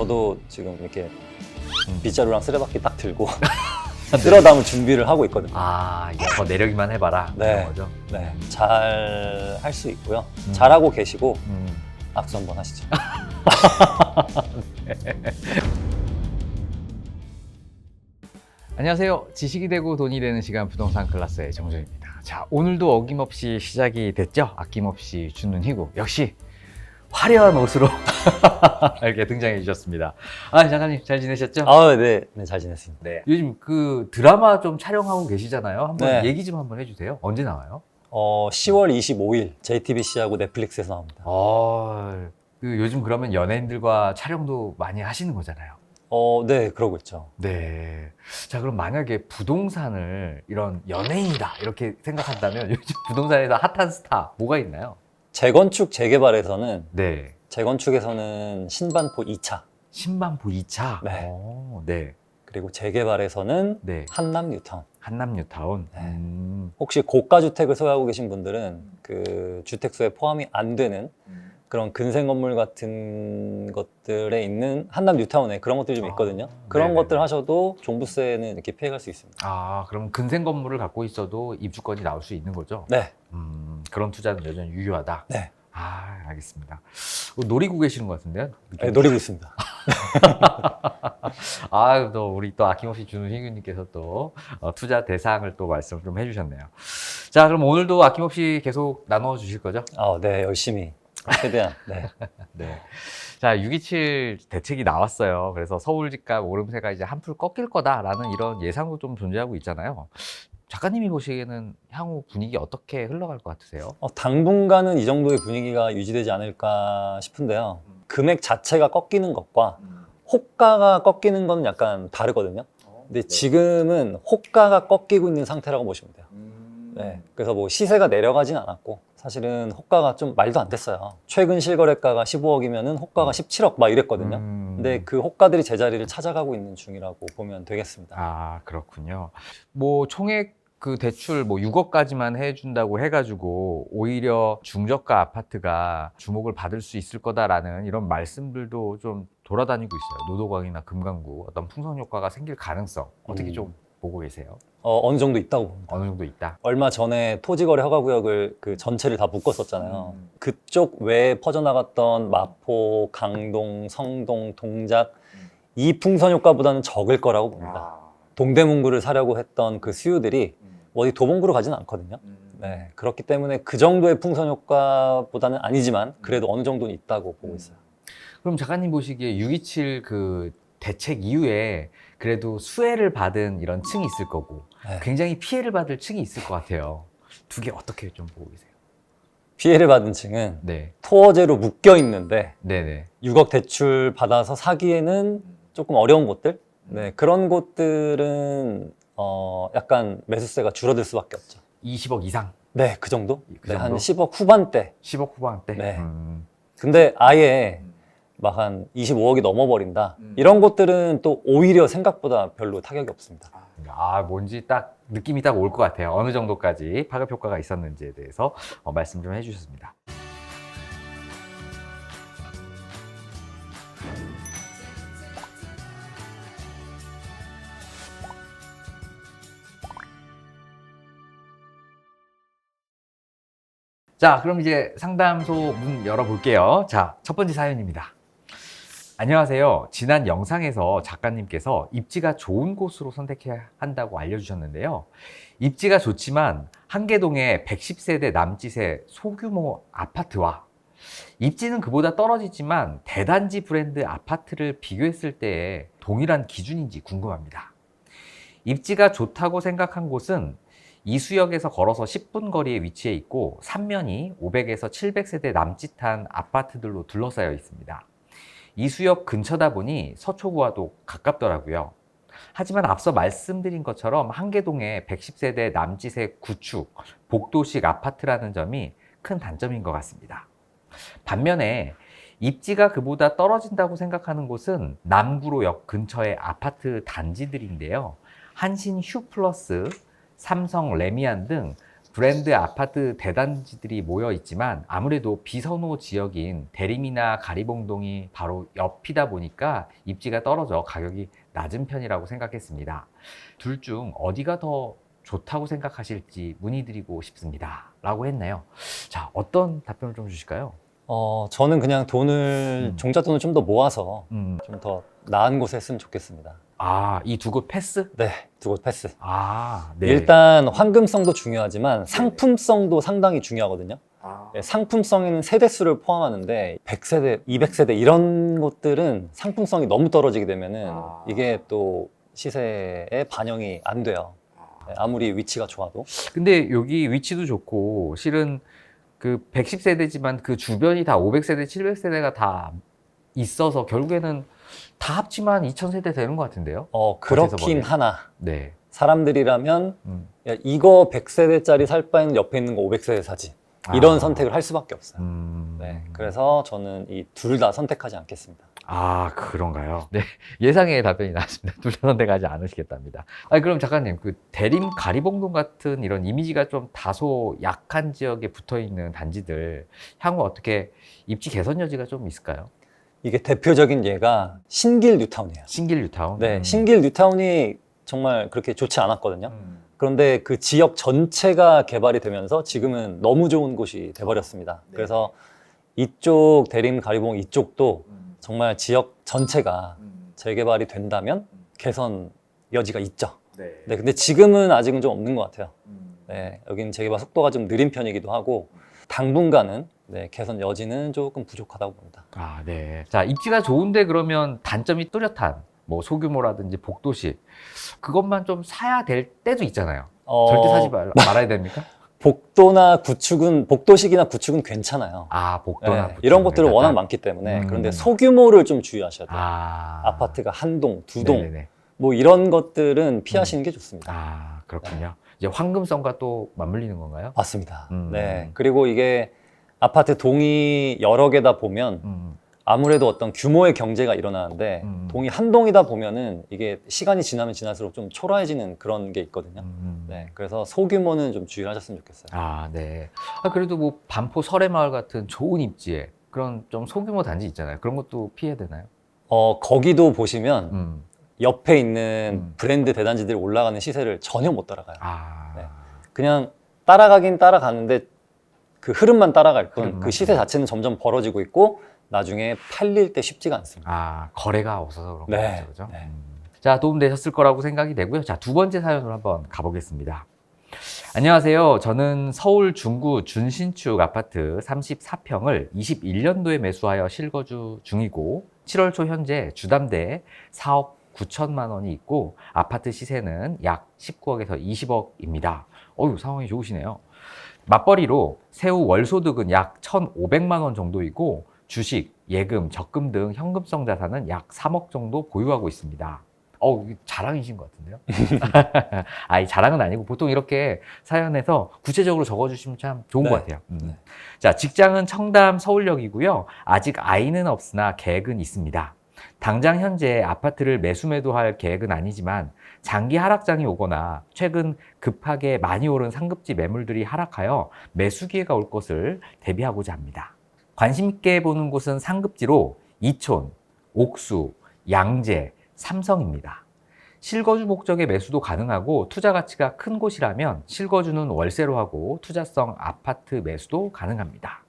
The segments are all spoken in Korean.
저도 지금 이렇게 음. 빗자루랑 쓰레받기 딱 들고 쓸어 담을 준비를 하고 있거든요. 아, 이게 더 내려기만 해봐라. 네. 그런 거죠. 네, 잘 할 수 있고요. 음. 잘하고 계시고 음. 악수 한번 하시죠. 안녕하세요. 지식이 되고 돈이 되는 시간 부동산 클래스의 정정입니다. 자, 오늘도 어김없이 시작이 됐죠? 아낌없이 주는 희구. 역시 화려한 옷으로 이렇게 등장해 주셨습니다. 아, 작가님 잘 지내셨죠? 아, 네, 네, 잘 지냈습니다. 네. 요즘 그 드라마 좀 촬영하고 계시잖아요. 한번 네. 얘기 좀 한번 해주세요. 언제 나와요? 어, 10월 25일 JTBC하고 넷플릭스에서 나옵니다. 어, 그 요즘 그러면 연예인들과 촬영도 많이 하시는 거잖아요. 어, 네, 그러고 있죠. 네. 자, 그럼 만약에 부동산을 이런 연예인이다 이렇게 생각한다면 요즘 부동산에서 핫한 스타 뭐가 있나요? 재건축 재개발에서는 네. 재건축에서는 신반포 2차 신반포 2차. 네. 오, 네. 그리고 재개발에서는 네. 한남 뉴타운. 한남 뉴타운. 네. 음. 혹시 고가 주택을 소유하고 계신 분들은 그 주택수에 포함이 안 되는 그런 근생 건물 같은 것들에 있는 한남 뉴타운에 그런 것들이 좀 있거든요. 아, 그런 네네네. 것들 하셔도 종부세는 이렇게 피해갈 수 있습니다. 아, 그럼 근생 건물을 갖고 있어도 입주권이 나올 수 있는 거죠? 네, 음, 그런 투자는 여전히 유효하다. 네. 아, 알겠습니다. 어, 노리고 계시는 것 같은데요? 네, 노리고 있습니다. 아, 또 우리 또 아낌없이 주는 희규님께서 또 어, 투자 대상을 또 말씀을 좀 해주셨네요. 자, 그럼 오늘도 아낌없이 계속 나눠 주실 거죠? 아, 네, 열심히 최대한. 네. 네. 자, 627 대책이 나왔어요. 그래서 서울 집값 오름세가 이제 한풀 꺾일 거다라는 이런 예상도 좀 존재하고 있잖아요. 작가님이 보시기에는 향후 분위기 어떻게 흘러갈 것 같으세요? 어, 당분간은 이 정도의 분위기가 유지되지 않을까 싶은데요. 금액 자체가 꺾이는 것과 호가가 꺾이는 건 약간 다르거든요. 근데 지금은 호가가 꺾이고 있는 상태라고 보시면 돼요. 네. 그래서 뭐 시세가 내려가진 않았고 사실은 호가가 좀 말도 안 됐어요. 최근 실거래가가 15억이면은 호가가 17억 막 이랬거든요. 음. 근데 그 호가들이 제자리를 찾아가고 있는 중이라고 보면 되겠습니다. 아, 그렇군요. 뭐 총액 그 대출 뭐 6억까지만 해준다고 해가지고 오히려 중저가 아파트가 주목을 받을 수 있을 거다라는 이런 말씀들도 좀 돌아다니고 있어요. 노도광이나 금강구 어떤 풍선 효과가 생길 가능성 어떻게 음. 좀 보고 계세요? 어, 어느 정도 있다고 봅니다. 어느 정도 있다. 얼마 전에 토지거래 허가구역을 그 전체를 다 묶었었잖아요. 그쪽 외에 퍼져나갔던 마포, 강동, 성동, 동작 이 풍선 효과보다는 적을 거라고 봅니다. 동대문구를 사려고 했던 그 수요들이 어디 도봉구로 가지는 않거든요. 네, 그렇기 때문에 그 정도의 풍선 효과보다는 아니지만 그래도 어느 정도는 있다고 보고 있어요. 그럼 작가님 보시기에 627 그 대책 이후에 그래도 수혜를 받은 이런 층이 있을 거고 네. 굉장히 피해를 받을 층이 있을 것 같아요. 두 개 어떻게 좀 보고 계세요? 피해를 받은 층은 네, 토어제로 묶여 있는데 네네. 6억 대출 받아서 사기에는 조금 어려운 곳들, 네, 그런 곳들은 어, 약간 매수세가 줄어들 수밖에 없죠. 20억 이상, 네, 그 정도? 그 네, 한 정도? 10억 후반대. 10억 후반대. 네. 음. 근데 아예 막 한 25억이 넘어버린다. 음. 이런 곳들은 또 오히려 생각보다 별로 타격이 없습니다. 아, 뭔지 딱 느낌이 딱 올 것 같아요. 어느 정도까지 파급 효과가 있었는지에 대해서 어, 말씀 좀 해주셨습니다. 자, 그럼 이제 상담소 문 열어볼게요. 자, 첫 번째 사연입니다. 안녕하세요. 지난 영상에서 작가님께서 입지가 좋은 곳으로 선택해야 한다고 알려주셨는데요. 입지가 좋지만 한계동의 110세대 남짓의 소규모 아파트와 입지는 그보다 떨어지지만 대단지 브랜드 아파트를 비교했을 때의 동일한 기준인지 궁금합니다. 입지가 좋다고 생각한 곳은 이수역에서 걸어서 10분 거리에 위치해 있고 삼면이 500에서 700세대 남짓한 아파트들로 둘러싸여 있습니다. 이수역 근처다 보니 서초구와도 가깝더라고요. 하지만 앞서 말씀드린 것처럼 한계동의 110세대 남짓의 구축, 복도식 아파트라는 점이 큰 단점인 것 같습니다. 반면에 입지가 그보다 떨어진다고 생각하는 곳은 남구로역 근처의 아파트 단지들인데요. 한신 휴 플러스, 삼성 레미안 등 브랜드 아파트 대단지들이 모여 있지만 아무래도 비선호 지역인 대림이나 가리봉동이 바로 옆이다 보니까 입지가 떨어져 가격이 낮은 편이라고 생각했습니다. 둘 중 어디가 더 좋다고 생각하실지 문의드리고 싶습니다. 라고 했네요. 자, 어떤 답변을 좀 주실까요? 어, 저는 그냥 돈을 음. 종자 돈을 좀 더 모아서 음, 좀 더 나은 곳에 했으면 좋겠습니다. 아, 이 두 곳 패스? 네, 두 곳 패스. 아, 네. 일단 황금성도 중요하지만 상품성도 상당히 중요하거든요. 아, 네, 상품성에는 세대수를 포함하는데 100세대, 200세대 이런 것들은 상품성이 너무 떨어지게 되면은 아. 이게 또 시세에 반영이 안 돼요. 네, 아무리 위치가 좋아도. 근데 여기 위치도 좋고 실은 그 110세대지만 그 주변이 다 500세대, 700세대가 다 있어서 결국에는 다 합치면 2000세대 되는 것 같은데요. 어, 그렇긴? 하나. 네. 사람들이라면 음. 야, 이거 100세대짜리 살 바에는 옆에 있는 거 500세대 사지. 이런 선택을 할 수밖에 없어요. 음. 네, 그래서 저는 이 둘 다 선택하지 않겠습니다. 아 그런가요? 네 예상의 답변이 나왔습니다. 둘 다 선택하지 않으시겠답니다. 아 그럼 작가님 그 대림 가리봉동 같은 이런 이미지가 좀 다소 약한 지역에 붙어 있는 단지들 향후 어떻게 입지 개선 여지가 좀 있을까요? 이게 대표적인 예가 신길 뉴타운이에요. 신길 뉴타운. 네, 음. 신길 뉴타운이 정말 그렇게 좋지 않았거든요. 음. 그런데 그 지역 전체가 개발이 되면서 지금은 너무 좋은 곳이 돼버렸습니다. 네. 그래서 이쪽 대림 가리봉 이쪽도 음. 정말 지역 전체가 음. 재개발이 된다면 개선 여지가 있죠. 네. 네, 근데 지금은 아직은 좀 없는 것 같아요. 음. 네, 여기는 재개발 속도가 좀 느린 편이기도 하고 당분간은 네, 개선 여지는 조금 부족하다고 봅니다. 아, 네. 자, 입지가 좋은데 그러면 단점이 뚜렷한 뭐 소규모라든지 복도식 그것만 좀 사야 될 때도 있잖아요. 어, 절대 사지 말, 말아야 됩니까? 복도나 구축은 복도식이나 구축은 괜찮아요. 아, 복도나 네, 부축은 이런 것들은 괜찮다. 워낙 많기 때문에 음. 그런데 소규모를 좀 주의하셔야 돼요. 아, 아. 파트가 한 동, 두 동, 네네네. 뭐 이런 것들은 피하시는 게 좋습니다. 아, 그렇군요. 이제 황금성과 또 맞물리는 건가요? 맞습니다. 음. 네. 그리고 이게 아파트 동이 여러 개다 보면 음, 아무래도 어떤 규모의 경제가 일어나는데 음. 동이 한 동이다 보면은 이게 시간이 지나면 지날수록 좀 초라해지는 그런 게 있거든요. 음. 네. 그래서 소규모는 좀 주의하셨으면 좋겠어요. 아, 네. 아, 그래도 뭐 반포 설해마을 같은 좋은 입지에 그런 좀 소규모 단지 있잖아요. 그런 것도 피해야 되나요? 어, 거기도 보시면 음. 옆에 있는 음. 브랜드 대단지들이 올라가는 시세를 전혀 못 따라가요. 아, 네. 그냥 따라가긴 따라가는데 그 흐름만 따라갈 뿐. 그 시세 자체는 점점 벌어지고 있고 나중에 팔릴 때 쉽지가 않습니다. 아, 거래가 없어서 그런 네. 거죠, 그죠? 네. 음. 자, 도움 되셨을 거라고 생각이 되고요. 자, 두 번째 사연으로 한번 가보겠습니다. 안녕하세요. 저는 서울 중구 준신축 아파트 34평을 21년도에 매수하여 실거주 중이고 7월 초 현재 주담대 4억 9천만 원이 있고 아파트 시세는 약 19억에서 20억입니다. 어유 상황이 좋으시네요. 맞벌이로 세후 월소득은 약 1,500만 원 정도이고 주식, 예금, 적금 등 현금성 자산은 약 3억 정도 보유하고 있습니다. 어, 자랑이신 것 같은데요? 아니, 자랑은 아니고 보통 이렇게 사연에서 구체적으로 적어주시면 참 좋은 네. 것 같아요. 음. 네. 자, 직장은 청담 서울역이고요. 아직 아이는 없으나 계획은 있습니다. 당장 현재 아파트를 매수 매도할 계획은 아니지만 장기 하락장이 오거나 최근 급하게 많이 오른 상급지 매물들이 하락하여 매수 기회가 올 것을 대비하고자 합니다. 관심 있게 보는 곳은 상급지로 이촌, 옥수, 양재, 삼성입니다. 실거주 목적의 매수도 가능하고 투자 가치가 큰 곳이라면 실거주는 월세로 하고 투자성 아파트 매수도 가능합니다.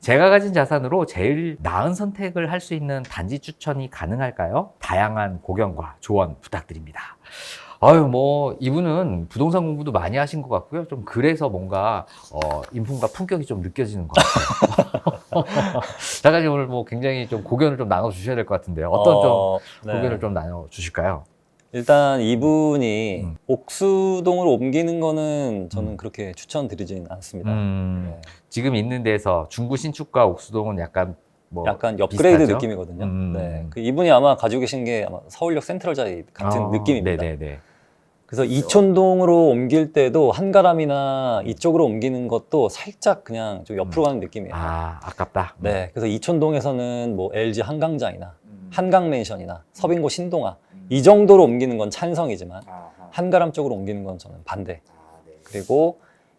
제가 가진 자산으로 제일 나은 선택을 할 수 있는 단지 추천이 가능할까요? 다양한 고견과 조언 부탁드립니다. 아유, 뭐, 이분은 부동산 공부도 많이 하신 것 같고요. 좀 그래서 뭔가, 어, 인품과 품격이 좀 느껴지는 것 같아요. 작가님 오늘 뭐 굉장히 좀 고견을 좀 나눠 주셔야 될 것 같은데요. 어떤 좀 어, 네. 고견을 좀 나눠 주실까요? 일단 이분이 음. 옥수동으로 옮기는 거는 저는 음. 그렇게 추천드리진 않습니다. 음, 네. 지금 있는 데서 중구 신축과 옥수동은 약간 뭐 약간 업그레이드 비슷하죠? 느낌이거든요. 음. 네. 그 이분이 아마 가지고 계신 게 아마 서울역 센트럴자리 같은 아, 느낌입니다. 네네네. 그래서 이촌동으로 옮길 때도 한가람이나 이쪽으로 옮기는 것도 살짝 그냥 좀 옆으로 가는 느낌이에요. 음. 아 아깝다. 네. 그래서 이촌동에서는 뭐 LG 한강장이나 음. 한강맨션이나 서빙고 신동아 이 정도로 옮기는 건 찬성이지만 아하. 한가람 쪽으로 옮기는 건 저는 반대. 아, 네. 그리고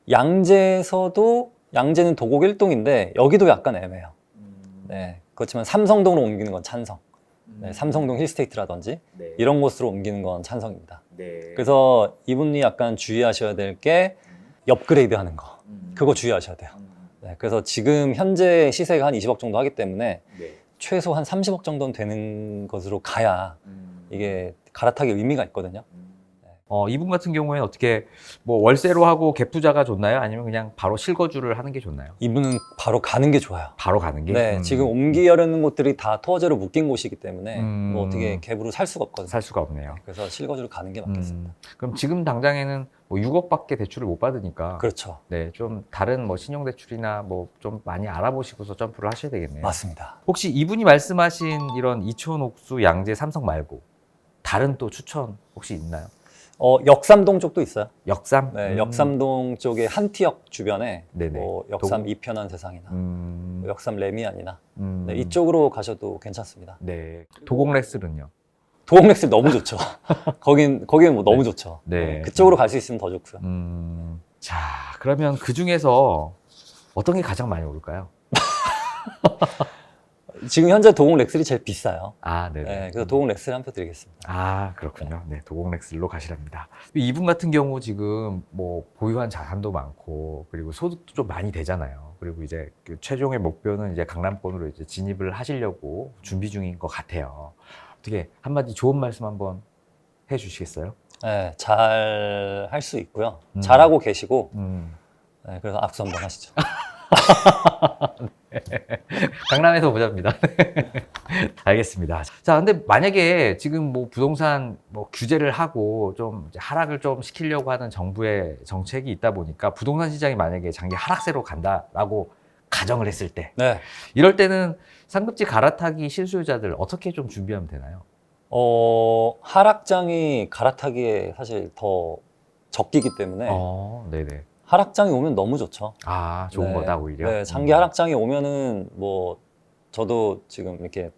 양재에서도 양재는 도곡 1동인데 여기도 약간 애매해요. 음. 네. 그렇지만 삼성동으로 옮기는 건 찬성. 음. 네, 삼성동 힐스테이트라든지 네. 이런 곳으로 옮기는 건 찬성입니다. 네. 그래서 이분이 약간 주의하셔야 될 게 업그레이드 하는 거. 음. 그거 주의하셔야 돼요. 음. 네, 그래서 지금 현재 시세가 한 20억 정도 하기 때문에 네. 최소 한 30억 정도는 되는 것으로 가야 음. 이게 갈아타기 의미가 있거든요. 음. 어, 이분 같은 경우에는 어떻게 뭐 월세로 하고 갭 투자가 좋나요? 아니면 그냥 바로 실거주를 하는 게 좋나요? 이분은 바로 가는 게 좋아요. 바로 가는 게? 네, 음, 지금 옮기려는 곳들이 다 토어제로 묶인 곳이기 때문에 음. 뭐 어떻게 갭으로 살 수가 없거든요. 살 수가 없네요. 그래서 실거주로 가는 게 맞겠습니다. 음, 그럼 지금 당장에는 뭐 6억밖에 대출을 못 받으니까 그렇죠. 네, 좀 다른 뭐 신용 대출이나 뭐 좀 많이 알아보시고서 점프를 하셔야 되겠네요. 맞습니다. 혹시 이분이 말씀하신 이런 이촌 옥수 양재 삼성 말고 다른 또 추천 혹시 있나요? 어, 역삼동 쪽도 있어요. 역삼? 네, 음. 역삼동 쪽에 한티역 주변에 네네. 뭐 역삼 동- 이편한 세상이나 음, 뭐 역삼 레미안이나 음. 네, 이쪽으로 가셔도 괜찮습니다. 네. 도곡레스는요? 도곡렉스 너무 좋죠. 거긴 거기는 뭐 너무 좋죠. 네. 그쪽으로 갈 수 있으면 더 좋고요. 음. 자, 그러면 그 중에서 어떤 게 가장 많이 오를까요? 지금 현재 도곡렉스이 제일 비싸요. 아, 네네. 네, 그래서 도곡렉스를 한표 드리겠습니다. 아, 그렇군요. 네, 도곡렉슬로 가시랍니다. 이분 같은 경우 지금 뭐 보유한 자산도 많고 그리고 소득도 좀 많이 되잖아요. 그리고 이제 그 최종의 목표는 이제 강남권으로 이제 진입을 하시려고 준비 중인 것 같아요. 어떻게 한마디 좋은 말씀 한번 해 주시겠어요? 네, 잘 할 수 있고요. 음. 잘하고 계시고 음. 네, 그래서 악수 한번 하시죠. 강남에서 보자입니다. 알겠습니다. 자, 근데 만약에 지금 뭐 부동산 뭐 규제를 하고 좀 하락을 좀 시키려고 하는 정부의 정책이 있다 보니까 부동산 시장이 만약에 장기 하락세로 간다라고 가정을 했을 때 네, 이럴 때는 상급지 갈아타기 실수요자들 어떻게 좀 준비하면 되나요? 어, 하락장이 갈아타기에 사실 더 적기기 때문에 어, 네네. 하락장이 오면 너무 좋죠. 아, 좋은 네, 거다 오히려. 네, 장기 음. 하락장이 오면은 뭐 저도 지금 이렇게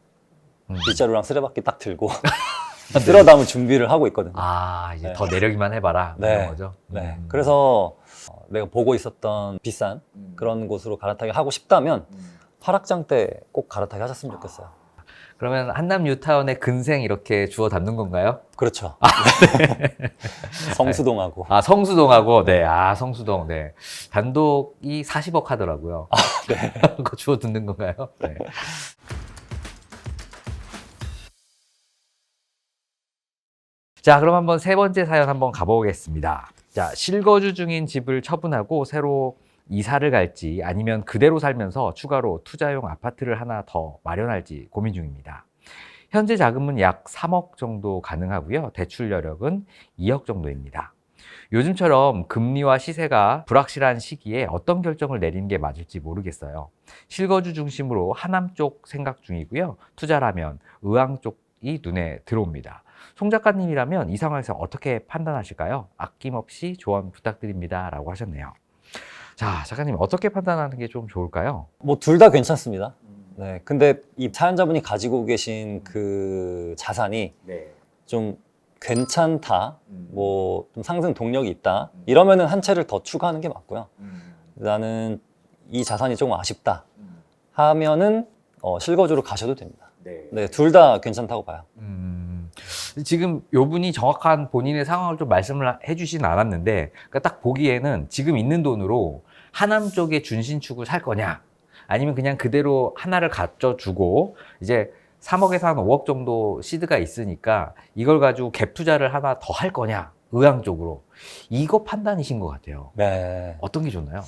음. 빗자루랑 쓰레받기 딱 들고 쓸어 담을 준비를 하고 있거든요. 아, 이제 네. 더 내려기만 해봐라 네. 이런 거죠. 네, 음. 그래서 어, 내가 보고 있었던 비싼 음. 그런 곳으로 갈아타기 하고 싶다면 음. 하락장 때 꼭 갈아타기 하셨으면 좋겠어요. 그러면 한남 뉴타운의 근생 이렇게 주워 담는 건가요? 그렇죠. 성수동하고 아 성수동하고 네, 아 성수동 네 단독이 40억 하더라고요. 네. 그거 주워 듣는 건가요? 네. 자, 그럼 한번 세 번째 사연 한번 가보겠습니다. 자, 실거주 중인 집을 처분하고 새로 이사를 갈지 아니면 그대로 살면서 추가로 투자용 아파트를 하나 더 마련할지 고민 중입니다. 현재 자금은 약 3억 정도 가능하고요. 대출 여력은 2억 정도입니다. 요즘처럼 금리와 시세가 불확실한 시기에 어떤 결정을 내리는 게 맞을지 모르겠어요. 실거주 중심으로 하남 쪽 생각 중이고요. 투자라면 의왕 쪽이 눈에 들어옵니다. 송 작가님이라면 이 상황에서 어떻게 판단하실까요? 아낌없이 조언 부탁드립니다. 라고 하셨네요. 자, 작가님 어떻게 판단하는 게 좀 좋을까요? 뭐 둘 다 괜찮습니다. 음. 네, 근데 이 사연자분이 가지고 계신 그 자산이 네. 좀 괜찮다, 음. 뭐좀 상승 동력이 있다 이러면은 한 채를 더 추가하는 게 맞고요. 음. 나는 이 자산이 조금 아쉽다 음. 하면은 어, 실거주로 가셔도 됩니다. 네. 네, 둘 다 괜찮다고 봐요. 음, 지금 요 분이 정확한 본인의 상황을 좀 말씀을 해주진 않았는데, 그러니까 딱 보기에는 지금 있는 돈으로 하남 쪽에 준신축을 살 거냐, 아니면 그냥 그대로 하나를 갖춰주고, 이제 3억에서 한 5억 정도 시드가 있으니까 이걸 가지고 갭 투자를 하나 더 할 거냐, 의향 쪽으로. 이거 판단이신 것 같아요. 네, 어떤 게 좋나요?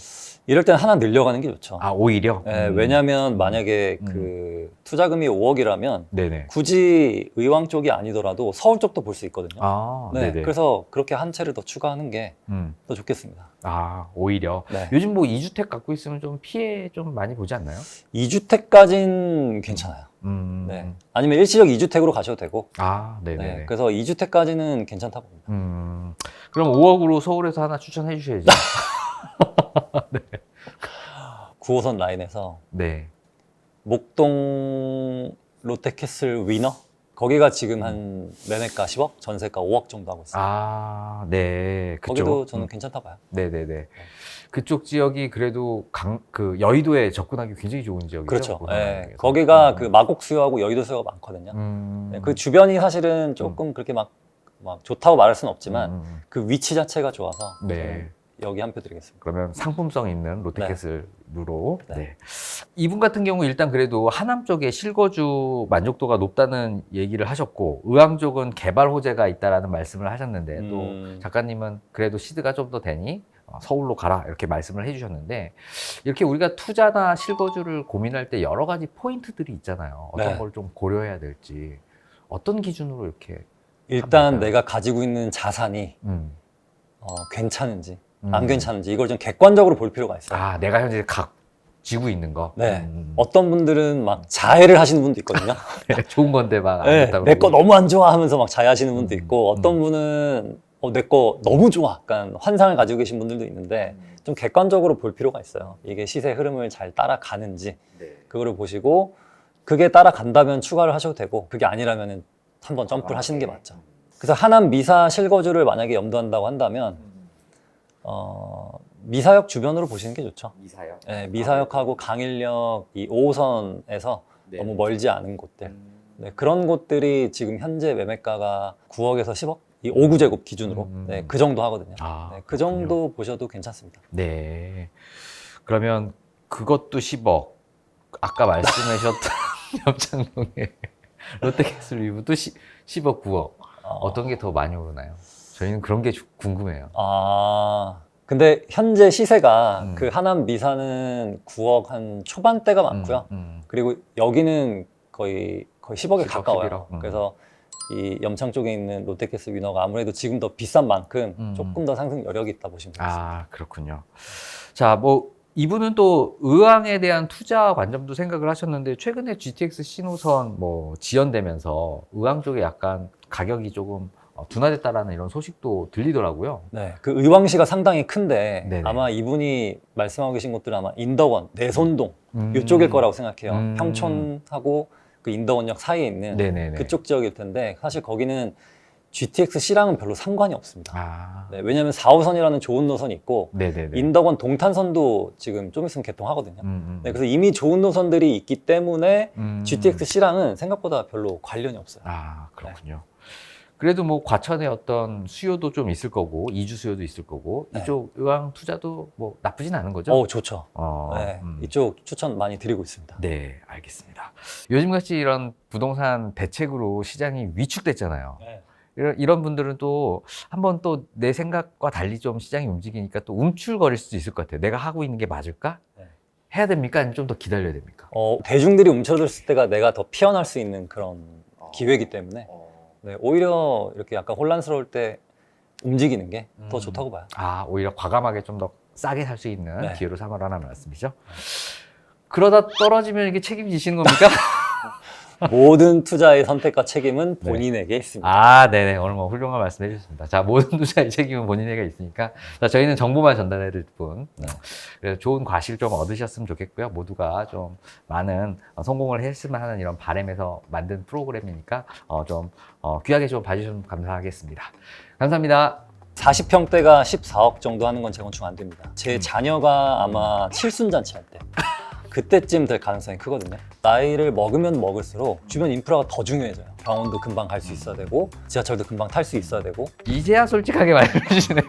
이럴 때는 하나 늘려가는 게 좋죠. 아, 오히려? 네, 음. 왜냐하면 만약에 음. 그 투자금이 5억이라면 네네. 굳이 의왕 쪽이 아니더라도 서울 쪽도 볼 수 있거든요. 아, 네, 네네. 그래서 그렇게 한 채를 더 추가하는 게 더 음. 좋겠습니다. 아, 오히려. 네. 요즘 뭐 2주택 갖고 있으면 좀 피해 좀 많이 보지 않나요? 2주택까지는 괜찮아요. 음. 네. 아니면 일시적 2주택으로 가셔도 되고. 아, 네네. 네. 그래서 2주택까지는 괜찮다 봅니다. 음. 그럼 5억으로 서울에서 하나 추천해 주셔야죠. 9호선 라인에서 네. 목동 롯데캐슬 위너 거기가 지금 한 매매가 10억, 전세가 5억 정도 하고 있어요. 아, 네. 그쪽. 거기도 저는 음. 괜찮다 봐요. 네네네. 그쪽 지역이 그래도 강, 그 여의도에 접근하기 굉장히 좋은 지역이죠. 그렇죠. 부산 예. 거기가 음. 그 마곡 수요하고 여의도 수요가 많거든요. 음. 네, 그 주변이 사실은 조금 그렇게 막, 막 좋다고 말할 수는 없지만 음, 음, 음. 그 위치 자체가 좋아서 네. 저는 여기 한 표 드리겠습니다. 그러면 상품성 있는 롯데캐슬로 네. 네. 이분 같은 경우 일단 그래도 하남 쪽에 실거주 만족도가 높다는 얘기를 하셨고 의왕 쪽은 개발 호재가 있다라는 말씀을 하셨는데 음. 또 작가님은 그래도 시드가 좀 더 되니 어, 서울로 가라 이렇게 말씀을 해주셨는데 이렇게 우리가 투자나 실거주를 고민할 때 여러 가지 포인트들이 있잖아요. 어떤 네. 걸 좀 고려해야 될지 어떤 기준으로 이렇게 일단 합니까? 내가 가지고 있는 자산이 음, 어, 괜찮은지 음. 안 괜찮은지 이걸 좀 객관적으로 볼 필요가 있어요. 아 내가 현재 각 쥐고 있는 거. 네. 음. 어떤 분들은 막 자해를 하시는 분도 있거든요. 좋은 건데 막안 네, 내 거. 너무 안 좋아 하면서 막 자해하시는 분도 음, 있고 어떤 분은 어, 내 거 너무 좋아 약간 환상을 가지고 계신 분들도 있는데 좀 객관적으로 볼 필요가 있어요. 이게 시세 흐름을 잘 따라가는지 그거를 보시고 그게 따라간다면 추가를 하셔도 되고 그게 아니라면 한번 점프를 하시는 게 맞죠. 그래서 하남 미사 실거주를 만약에 염두한다고 한다면 어, 미사역 주변으로 보시는 게 좋죠. 이사요. 네, 미사역하고 강일역 이 5호선에서 네. 너무 멀지 않은 곳들 네, 그런 곳들이 지금 현재 매매가가 9억에서 10억 이 5구제곱 기준으로 음. 네, 그 정도 하거든요. 아, 네, 그 그렇군요. 정도 보셔도 괜찮습니다. 네. 그러면 그것도 10억. 아까 말씀하셨던 염창동의 롯데캐슬 리브도 10, 10억, 9억. 어, 어떤 게 더 많이 오르나요? 저희는 그런 게 주- 궁금해요. 아 근데 현재 시세가 음. 그 하남 미사는 9억 한 초반대가 많고요. 음, 음. 그리고 여기는 거의 거의 10억에 10억, 가까워요. 11억. 음. 그래서 이 염창 쪽에 있는 롯데캐슬 위너가 아무래도 지금 더 비싼 만큼 음. 조금 더 상승 여력이 있다 보시면 되겠습니다. 아, 그렇군요. 자, 뭐, 이분은 또 의왕에 대한 투자 관점도 생각을 하셨는데, 최근에 GTX 신호선 뭐 지연되면서 의왕 쪽에 약간 가격이 조금 어, 둔화됐다라는 이런 소식도 들리더라고요. 네, 그 의왕시가 상당히 큰데 네네. 아마 이분이 말씀하고 계신 곳들은 아마 인덕원, 내손동 음. 이쪽일 거라고 생각해요. 음. 평촌하고 그 인덕원역 사이에 있는 네네네. 그쪽 지역일 텐데 사실 거기는 GTX C랑은 별로 상관이 없습니다. 아, 네, 왜냐하면 4호선이라는 좋은 노선이 있고 네네네. 인덕원 동탄선도 지금 좀 있으면 개통하거든요. 음, 음. 네, 그래서 이미 좋은 노선들이 있기 때문에 음. GTX C랑은 생각보다 별로 관련이 없어요. 아, 그렇군요. 그래도 뭐 과천에 어떤 수요도 좀 있을 거고 이주 수요도 있을 거고 네. 이쪽 의왕 투자도 뭐 나쁘진 않은 거죠? 어, 좋죠. 어, 네, 음. 이쪽 추천 많이 드리고 있습니다. 네, 알겠습니다. 요즘같이 이런 부동산 대책으로 시장이 위축됐잖아요. 네. 이런, 이런 분들은 또 한번 또 내 생각과 달리 좀 시장이 움직이니까 또 움찔거릴 수도 있을 것 같아요. 내가 하고 있는 게 맞을까? 네. 해야 됩니까? 아니면 좀 더 기다려야 됩니까? 어, 대중들이 움츠러들었을 때가 내가 더 피어날 수 있는 그런 기회이기 때문에 네, 오히려 이렇게 약간 혼란스러울 때 움직이는 게 더 음. 좋다고 봐요. 아, 오히려 과감하게 좀 더 싸게 살 수 있는 네. 기회로 삼아라는 말씀이죠. 그러다 떨어지면 이게 책임지시는 겁니까? 모든 투자의 선택과 책임은 네. 본인에게 있습니다. 아, 네네. 오늘 뭐 훌륭한 말씀 해주셨습니다. 자, 모든 투자의 책임은 본인에게 있으니까. 자, 저희는 정보만 전달해 드릴 뿐. 네. 그래서 좋은 과실 좀 얻으셨으면 좋겠고요. 모두가 좀 많은 어, 성공을 했으면 하는 이런 바람에서 만든 프로그램이니까 어, 좀 어, 귀하게 좀 봐주시면 감사하겠습니다. 감사합니다. 40평대가 14억 정도 하는 건 재건축 안 됩니다. 제 음. 자녀가 아마 칠순잔치 할 때. 그때쯤 될 가능성이 크거든요. 나이를 먹으면 먹을수록 주변 인프라가 더 중요해져요. 병원도 금방 갈 수 있어야 되고, 지하철도 금방 탈 수 있어야 되고, 이제야 솔직하게 말해주시네요.